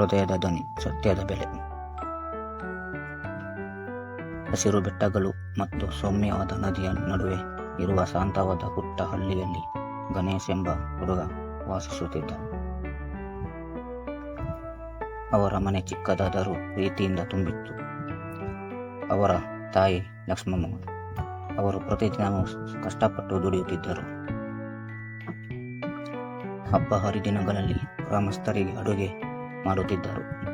ಹೃದಯದ ಧ್ವನಿ, ಸತ್ಯದ ಬೆಲೆ. ಹಸಿರು ಬೆಟ್ಟಗಳು ಮತ್ತು ಸೌಮ್ಯವಾದ ನದಿಯ ನಡುವೆ ಇರುವ ಶಾಂತವಾದ ಪುಟ್ಟ ಹಳ್ಳಿಯಲ್ಲಿ ಗಣೇಶ್ ಎಂಬ ಹುಡುಗ ವಾಸಿಸುತ್ತಿದ್ದ. ಅವರ ಮನೆ ಚಿಕ್ಕದಾದರೂ ಪ್ರೀತಿಯಿಂದ ತುಂಬಿತ್ತು. ಅವರ ತಾಯಿ ಲಕ್ಷ್ಮಮ್ಮ ಅವರು ಪ್ರತಿದಿನವೂ ಕಷ್ಟಪಟ್ಟು ದುಡಿಯುತ್ತಿದ್ದರು. ಹಬ್ಬ ಹರಿದಿನಗಳಲ್ಲಿ ಗ್ರಾಮಸ್ಥರಿಗೆ ಅಡುಗೆ ಮಾಡುತ್ತಿದ್ದರು.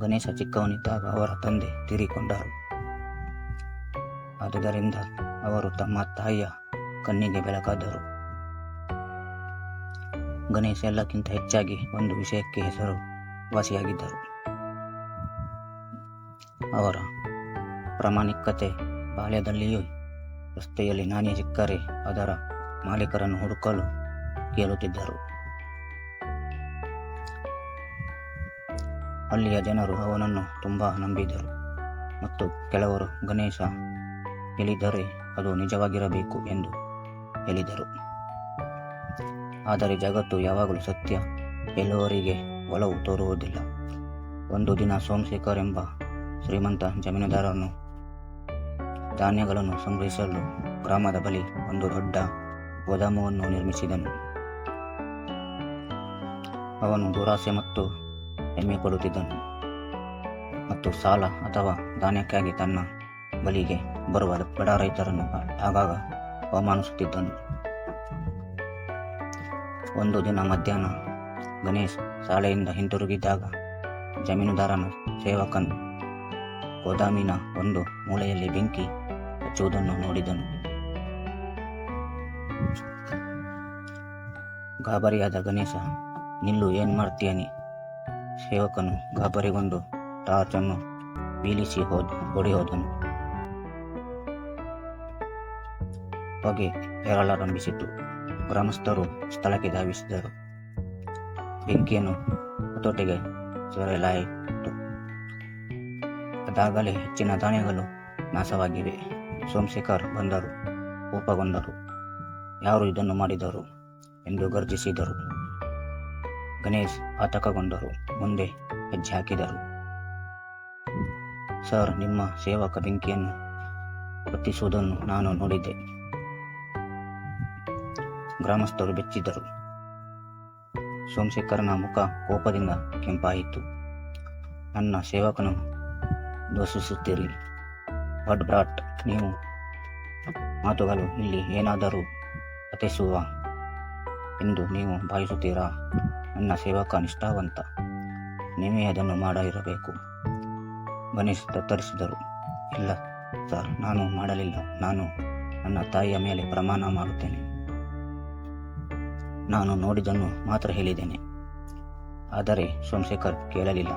ಗಣೇಶ ಚಿಕ್ಕವನಿದ್ದಾಗ ಅವರ ತಂದೆ ತೀರಿಕೊಂಡರು. ಆದುದರಿಂದ ಅವರು ತಮ್ಮ ತಾಯಿಯ ಕಣ್ಣಿಗೆ ಬೆಳಕಾದರು. ಗಣೇಶ ಎಲ್ಲಕ್ಕಿಂತ ಹೆಚ್ಚಾಗಿ ಒಂದು ವಿಷಯಕ್ಕೆ ಹೆಸರು ವಾಸಿಯಾಗಿದ್ದರು. ಅವರ ಪ್ರಾಮಾಣಿಕತೆ ಬಾಲ್ಯದಲ್ಲಿಯೂ ರಸ್ತೆಯಲ್ಲಿ ನಾನೇ ಸಿಕ್ಕರೆ ಅದರ ಮಾಲೀಕರನ್ನು ಹುಡುಕಲು ಕೇಳುತ್ತಿದ್ದರು. ಅಲ್ಲಿಯ ಜನರು ಅವನನ್ನು ತುಂಬ ನಂಬಿದರು. ಮತ್ತು ಕೆಲವರು, ಗಣೇಶ ಹೇಳಿದರೆ ಅದು ನಿಜವಾಗಿರಬೇಕು ಎಂದು ಹೇಳಿದರು. ಆದರೆ ಜಗತ್ತು ಯಾವಾಗಲೂ ಸತ್ಯ ಎಲ್ಲವರಿಗೆ ಒಲವು ತೋರುವುದಿಲ್ಲ. ಒಂದು ದಿನ ಸೋಮಶೇಖರ್ ಎಂಬ ಶ್ರೀಮಂತ ಜಮೀನುದಾರನು ಧಾನ್ಯಗಳನ್ನು ಸಂಗ್ರಹಿಸಲು ಗ್ರಾಮದ ಬಳಿ ಒಂದು ದೊಡ್ಡ ಗೋದಾಮವನ್ನು ನಿರ್ಮಿಸಿದನು. ಅವನು ದುರಾಸೆ ಮತ್ತು ಹೆಮ್ಮೆ ಪಡುತ್ತಿದ್ದನು ಮತ್ತು ಸಾಲ ಅಥವಾ ಧಾನ್ಯಕ್ಕಾಗಿ ತನ್ನ ಬಲಿಗೆ ಬರುವ ಬಡ ರೈತರನ್ನು ಆಗಾಗ ಅವಮಾನಿಸುತ್ತಿದ್ದನು. ಒಂದು ದಿನ ಮಧ್ಯಾಹ್ನ ಗಣೇಶ್ ಶಾಲೆಯಿಂದ ಹಿಂತಿರುಗಿದ್ದಾಗ ಜಮೀನುದಾರನ ಸೇವಕನು ಗೋದಾಮಿನ ಒಂದು ಮೂಲೆಯಲ್ಲಿ ಬೆಂಕಿ ಹಚ್ಚುವುದನ್ನು ನೋಡಿದನು. ಗಾಬರಿಯಾದ ಗಣೇಶ, ನಿಲ್ಲು, ಏನ್ ಮಾಡ್ತೀಯನಿ ಸೇವಕನು ಗಾಬರಿಗೊಂಡು ಟಾರ್ಚ್ ಅನ್ನು ಬೀಳಿಸಿ ಹೋದ ಓಡಿ ಹೋದನು. ಹೊಗೆ ಹೇರಲಾರಂಭಿಸಿತು ಗ್ರಾಮಸ್ಥರು ಸ್ಥಳಕ್ಕೆ ಧಾವಿಸಿದರು. ಬೆಂಕಿಯನ್ನು ಹತೋಟಿಗೆ ಸೇರಲಾಯಿತು ಅದಾಗಲೇ ಹೆಚ್ಚಿನ ಧಾನ್ಯಗಳು ನಾಶವಾಗಿವೆ. ಸೋಮಶೇಖರ್ ಬಂದರು, ಕೋಪಗೊಂಡರು. ಯಾರು ಇದನ್ನು ಮಾಡಿದರು ಎಂದು ಗರ್ಜಿಸಿದರು. ಗಣೇಶ್ ಆತಂಕಗೊಂಡರು. ಮುಂದೆ ಹೆಜ್ಜೆ ಹಾಕಿದರು ಸರ್, ನಿಮ್ಮ ಸೇವಕ ಬೆಂಕಿಯನ್ನು ಹೊತ್ತಿಸುವುದನ್ನು ನಾನು ನೋಡಿದ್ದೆ. ಗ್ರಾಮಸ್ಥರು ಬೆಚ್ಚಿದರು ಸೋಮಶೇಖರನ ಮುಖ ಕೋಪದಿಂದ ಕೆಂಪಾಯಿತು. ನನ್ನ ಸೇವಕನು ದೋಷಿಸುತ್ತೀರಿ ವಡ್ ಬ್ರಾಟ್, ನೀವು ಮಾತುಗಳು ಇಲ್ಲಿ ಏನಾದರೂ ಪತಿಸುವ ಎಂದು ನೀವು ಭಾವಿಸುತ್ತೀರಾ? ನನ್ನ ಸೇವಕ ನಿಷ್ಠಾವಂತ ನೀವೇ ಅದನ್ನು ಮಾಡಿರಬೇಕು ಗಣೇಶ್ ತತ್ತರಿಸಿದರು ಇಲ್ಲ ಸರ್, ನಾನು ಮಾಡಲಿಲ್ಲ. ನಾನು ನನ್ನ ತಾಯಿಯ ಮೇಲೆ ಪ್ರಮಾಣ ಮಾಡುತ್ತೇನೆ. ನಾನು ನೋಡಿದ್ದನ್ನು ಮಾತ್ರ ಹೇಳಿದ್ದೇನೆ. ಆದರೆ ಸೋಮಶೇಖರ್ ಕೇಳಲಿಲ್ಲ.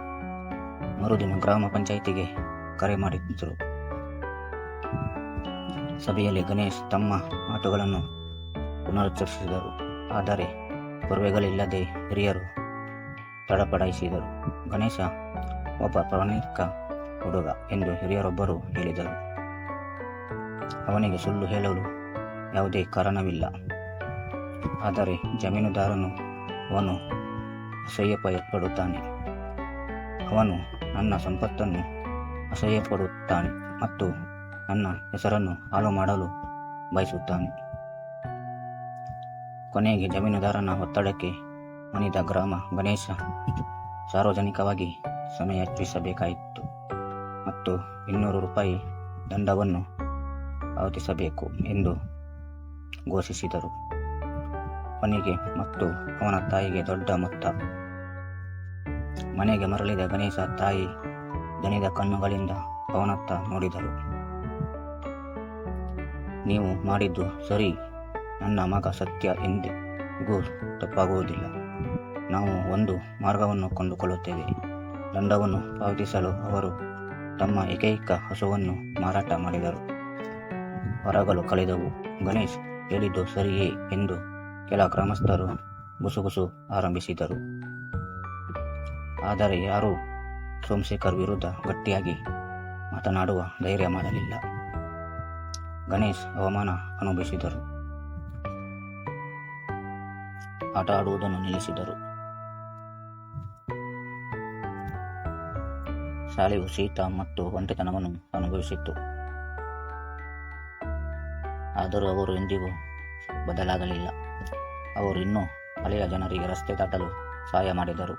ಮರುದಿನ ಗ್ರಾಮ ಪಂಚಾಯಿತಿಗೆ ಕರೆ ಮಾಡಿದ್ದರು. ಸಭೆಯಲ್ಲಿ ಗಣೇಶ್ ತಮ್ಮ ಮಾತುಗಳನ್ನು ಪುನರುಚ್ಚರಿಸಿದರು. ಆದರೆ ಪುರ್ವೆಗಳಿಲ್ಲದೆ ಹಿರಿಯರು ತಡಪಡಿಸಿದರು ಗಣೇಶ, ಒಬ್ಬ ಪ್ರಾಮಾಣಿಕ ಹುಡುಗ ಎಂದು ಹಿರಿಯರೊಬ್ಬರು ಹೇಳಿದರು. ಅವನಿಗೆ ಸುಳ್ಳು ಹೇಳಲು ಯಾವುದೇ ಕಾರಣವಿಲ್ಲ. ಆದರೆ ಜಮೀನುದಾರನು ಅವನು ಅಸಹ್ಯಪಡುತ್ತಾನೆ ಅವನು ನನ್ನ ಸಂಪತ್ತನ್ನು ಅಸಹ್ಯಪಡುತ್ತಾನೆ ಮತ್ತು ನನ್ನ ಹೆಸರನ್ನು ಹಾಳು ಮಾಡಲು ಬಯಸುತ್ತಾನೆ. ಕೊನೆಗೆ ಜಮೀನುದಾರನ ಒತ್ತಡಕ್ಕೆ ಮನಿದ ಗ್ರಾಮ ಗಣೇಶ ಸಾರ್ವಜನಿಕವಾಗಿ ಸಮಯ ಹೆಚ್ಚಿಸಬೇಕಾಯಿತು. ಮತ್ತು ಇನ್ನೂರು ರೂಪಾಯಿ ದಂಡವನ್ನು ಪಾವತಿಸಬೇಕು ಎಂದು ಘೋಷಿಸಿದರು. ಕೊನೆಗೆ ಮತ್ತು ಅವನ ತಾಯಿಗೆ ದೊಡ್ಡ ಮೊತ್ತ. ಮನೆಗೆ ಮರಳಿದ ಗಣೇಶ ತಾಯಿ ದಣಿದ ಕಣ್ಣುಗಳಿಂದ ಅವನತ್ತ ನೋಡಿದರು. ನೀವು ಮಾಡಿದ್ದು ಸರಿ, ನನ್ನ ಮಗ ಸತ್ಯ ಎಂದಿಗೂ ತಪ್ಪಾಗುವುದಿಲ್ಲ. ನಾವು ಒಂದು ಮಾರ್ಗವನ್ನು ಕೊಂಡುಕೊಳ್ಳುತ್ತೇವೆ. ದಂಡವನ್ನು ಪಾವತಿಸಲು ಅವರು ತಮ್ಮ ಏಕೈಕ ಹಸುವನ್ನು ಮಾರಾಟ ಮಾಡಿದರು. ಹೊರಗಲು ಕಳೆದವು. ಗಣೇಶ್ ಹೇಳಿದ್ದು ಸರಿಯೇ ಎಂದು ಕೆಲ ಗ್ರಾಮಸ್ಥರು ಗುಸುಗುಸು ಆರಂಭಿಸಿದರು. ಆದರೆ ಯಾರೂ ಸೋಮಶೇಖರ್ ವಿರುದ್ಧ ಗಟ್ಟಿಯಾಗಿ ಮಾತನಾಡುವ ಧೈರ್ಯ ಮಾಡಲಿಲ್ಲ ಗಣೇಶ್ ಅವಮಾನ ಅನುಭವಿಸಿದರು. ಆಟ ಆಡುವುದನ್ನು ನಿಲ್ಲಿಸಿದರು. ಶಾಲೆಯು ಶೀತ ಮತ್ತು ಒಂಟಿತನವನ್ನು ಅನುಭವಿಸಿತ್ತು. ಆದರೂ ಅವರು ಎಂದಿಗೂ ಬದಲಾಗಲಿಲ್ಲ. ಅವರು ಇನ್ನೂ ಹಳೆಯ ಜನರಿಗೆ ರಸ್ತೆ ದಾಟಲು ಸಹಾಯ ಮಾಡಿದರು.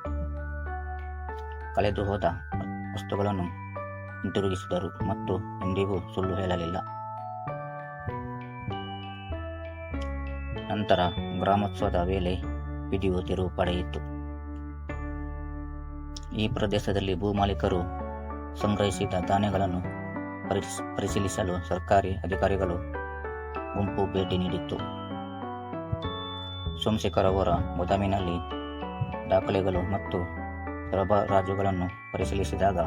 ಕಳೆದು ಹೋದ ವಸ್ತುಗಳನ್ನು ಹಿಂತಿರುಗಿಸಿದರು ಮತ್ತು ಎಂದಿಗೂ ಸುಳ್ಳು ಹೇಳಲಿಲ್ಲ. ನಂತರ ಗ್ರಾಮೋತ್ಸವದ ವೇಳೆ ವಿಧಿಯು ತಿರುವು ಪಡೆಯಿತು. ಈ ಪ್ರದೇಶದಲ್ಲಿ ಭೂಮಾಲೀಕರು ಸಂಗ್ರಹಿಸಿದ ಧಾನ್ಯಗಳನ್ನು ಪರಿಶ್- ಪರಿಶೀಲಿಸಲು ಸರ್ಕಾರಿ ಅಧಿಕಾರಿಗಳು ಗುಂಪು ಭೇಟಿ ನೀಡಿತ್ತು. ಸೋಮಶೇಖರ್ ಅವರ ಗೋದಾಮಿನಲ್ಲಿ ದಾಖಲೆಗಳು ಮತ್ತು ಸರಬರಾಜುಗಳನ್ನು ಪರಿಶೀಲಿಸಿದಾಗ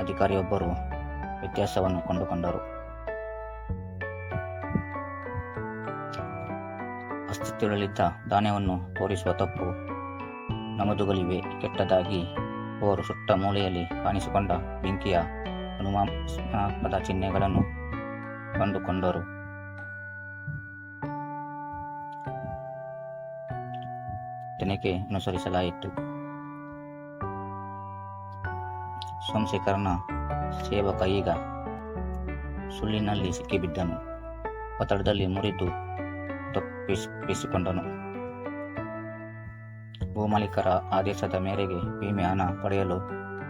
ಅಧಿಕಾರಿಯೊಬ್ಬರು ವ್ಯತ್ಯಾಸವನ್ನು ಕಂಡುಕೊಂಡರು. ಅಸ್ತಿತ್ವದಲ್ಲಿದ್ದ ಧಾನ್ಯವನ್ನು ತೋರಿಸುವ ತಪ್ಪು ನಮದುಗಳಿವೆ, ಕೆಟ್ಟದಾಗಿ ಅವರು ಸುಟ್ಟ ಮೂಲೆಯಲ್ಲಿ ಕಾಣಿಸಿಕೊಂಡ ಬೆಂಕಿಯ ಅನುಮಾನಾತ್ಮದ ಚಿಹ್ನೆಗಳನ್ನು ಕಂಡುಕೊಂಡರು. ತನಿಖೆ ಅನುಸರಿಸಲಾಯಿತು. ಸೋಮಶೇಖರನ ಸೇವಕ ಈಗ ಸುಳ್ಳಿನಲ್ಲಿ ಸಿಕ್ಕಿಬಿದ್ದನು. ಒತ್ತಡದಲ್ಲಿ ಮುರಿದು ತಪ್ಪಿಸಿಕೊಂಡನು. ಭೂಮಾಲೀಕರ ಆದೇಶದ ಮೇರೆಗೆ ವಿಮೆ ಹಣ ಪಡೆಯಲು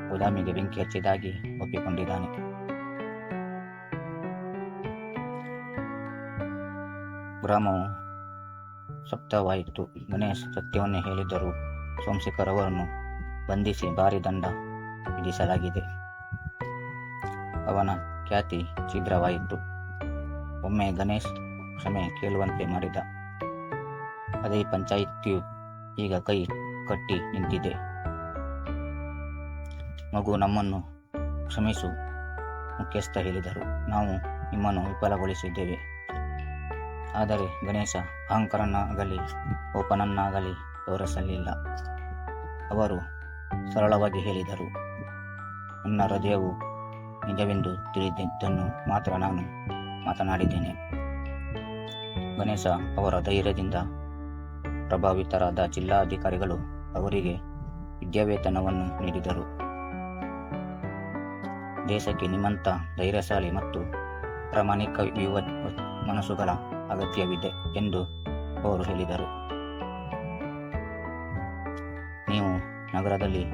ಗೋದಾಮಿಗೆ ಬೆಂಕಿ ಹಚ್ಚಿದಾಗಿ ಒಪ್ಪಿಕೊಂಡಿದ್ದಾನೆ. ಗ್ರಾಮವು ಸಪ್ತವಾಯಿತು. ಗಣೇಶ್ ಸತ್ಯವನ್ನೇ ಹೇಳಿದ್ದರು ಸೋಮಶೇಖರ್ ಅವರನ್ನು ಬಂಧಿಸಿ ಭಾರಿ ದಂಡ ವಿಧಿಸಲಾಗಿದೆ. ಅವನ ಖ್ಯಾತಿ ಛಿದ್ರವಾಯಿತು ಒಮ್ಮೆ ಗಣೇಶ್ ಕ್ಷಮೆ ಕೇಳುವಂತೆ ಮಾಡಿದ. ಅದೇ ಪಂಚಾಯಿತಿಯು ಈಗ ಕೈ ಕಟ್ಟಿ ನಿಂತಿದೆ. ಮಗು ನಮ್ಮನ್ನು ಕ್ಷಮಿಸು, ಮುಖ್ಯಸ್ಥ ಹೇಳಿದರು. ನಾವು ನಿಮ್ಮನ್ನು ವಿಫಲಗೊಳಿಸಿದ್ದೇವೆ. ಆದರೆ ಗಣೇಶ ಅಹಂಕಾರನಾಗಲಿ ಓಪನನ್ನಾಗಲಿ ತೋರಿಸಲಿಲ್ಲ. ಅವರು ಸರಳವಾಗಿ ಹೇಳಿದರು, ನನ್ನ ಹೃದಯವು ನಿಜವೆಂದು ತಿಳಿದಿದ್ದನ್ನು ಮಾತ್ರ ನಾನು ಮಾತನಾಡಿದ್ದೇನೆ. ಗಣೇಶ ಅವರ ಧೈರ್ಯದಿಂದ ಪ್ರಭಾವಿತರಾದ ಜಿಲ್ಲಾಧಿಕಾರಿಗಳು ಅವರಿಗೆ ವಿದ್ಯಾವೇತನವನ್ನು ನೀಡಿದರು. ದೇಶಕ್ಕೆ ನಿಮ್ಮಂಥ ಧೈರ್ಯಶಾಲಿ ಮತ್ತು ಪ್ರಾಮಾಣಿಕ ಯುವ ಮನಸ್ಸುಗಳ ಅಗತ್ಯವಿದೆ ಎಂದು ಅವರು ಹೇಳಿದರು. ನೀವು ನಗರದಲ್ಲಿ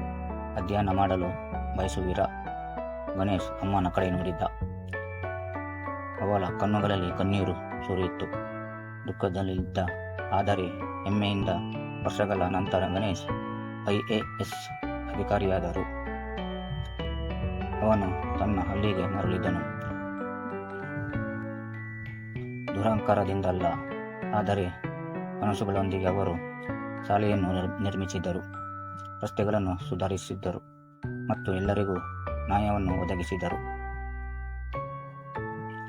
ಅಧ್ಯಯನ ಮಾಡಲು ಬಯಸುವಿರಾ? ಗಣೇಶ್ ಅಮ್ಮನ ಕಡೆ ನೋಡಿದ್ದ. ಅವಳ ಕಣ್ಣುಗಳಲ್ಲಿ ಕಣ್ಣೀರು ಸುರಿಯಿತು. ದುಃಖದಲ್ಲಿದ್ದ ಆದರೆ ಹೆಮ್ಮೆಯಿಂದ ವರ್ಷಗಳ ನಂತರ ಗಣೇಶ್ ಐ ಎ ಎಸ್ ಅಧಿಕಾರಿಯಾದರು. ಅವನು ತನ್ನ ಹಳ್ಳಿಗೆ ಮರಳಿದನು. ದುರಹಂಕಾರದಿಂದಲ್ಲ, ಆದರೆ ಮನಸ್ಸುಗಳೊಂದಿಗೆ ಅವರು ಶಾಲೆಯನ್ನು ನಿರ್- ನಿರ್ಮಿಸಿದರು. ರಸ್ತೆಗಳನ್ನು ಸುಧಾರಿಸಿದ್ದರು ಮತ್ತು ಎಲ್ಲರಿಗೂ ನ್ಯಾಯವನ್ನು ಒದಗಿಸಿದರು.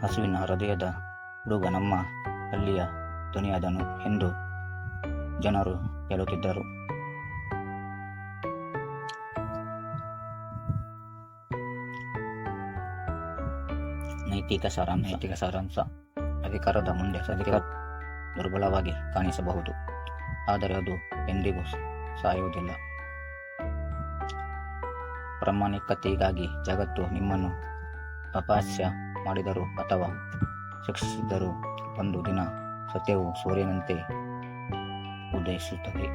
ಹಸುವಿನ ಹೃದಯದ ಹುಡುಗ ನಮ್ಮ ಹಳ್ಳಿಯ ಧ್ವನಿಯಾದನು ಎಂದು ಜನರು ಹೇಳುತ್ತಿದ್ದರು. ನೈತಿಕ ಸಾರಾಂಶ. ನೈತಿಕ ಸಾರಾಂಶ. ಅಧಿಕಾರದ ಮುಂದೆ ಸದಿಕ ದುರ್ಬಲವಾಗಿ ಕಾಣಿಸಬಹುದು. ಆದರೆ ಅದು ಎಂದಿಗೂ ಸಾಯುವುದಿಲ್ಲ. ಪ್ರಾಮಾಣಿಕತೆಗಾಗಿ ಜಗತ್ತು ನಿಮ್ಮನ್ನು ಅಪಾಸ್ಯ ಮಾಡಿದರು ಅಥವಾ ಶಿಕ್ಷಿಸಿದರೂ ಒಂದು ದಿನ ಸತ್ಯವು ಸೂರ್ಯನಂತೆ ಉದಯಿಸುತ್ತದೆ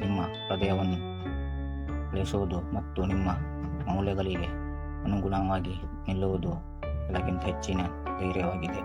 ನಿಮ್ಮ ಹೃದಯವನ್ನು ಬೆಳೆಸುವುದು ಮತ್ತು ನಿಮ್ಮ ಮೌಲ್ಯಗಳಿಗೆ ಅನುಗುಣವಾಗಿ ನಿಲ್ಲುವುದು ಎಲ್ಲಕ್ಕಿಂತ ಹೆಚ್ಚಿನ ಧೈರ್ಯವಾಗಿದೆ.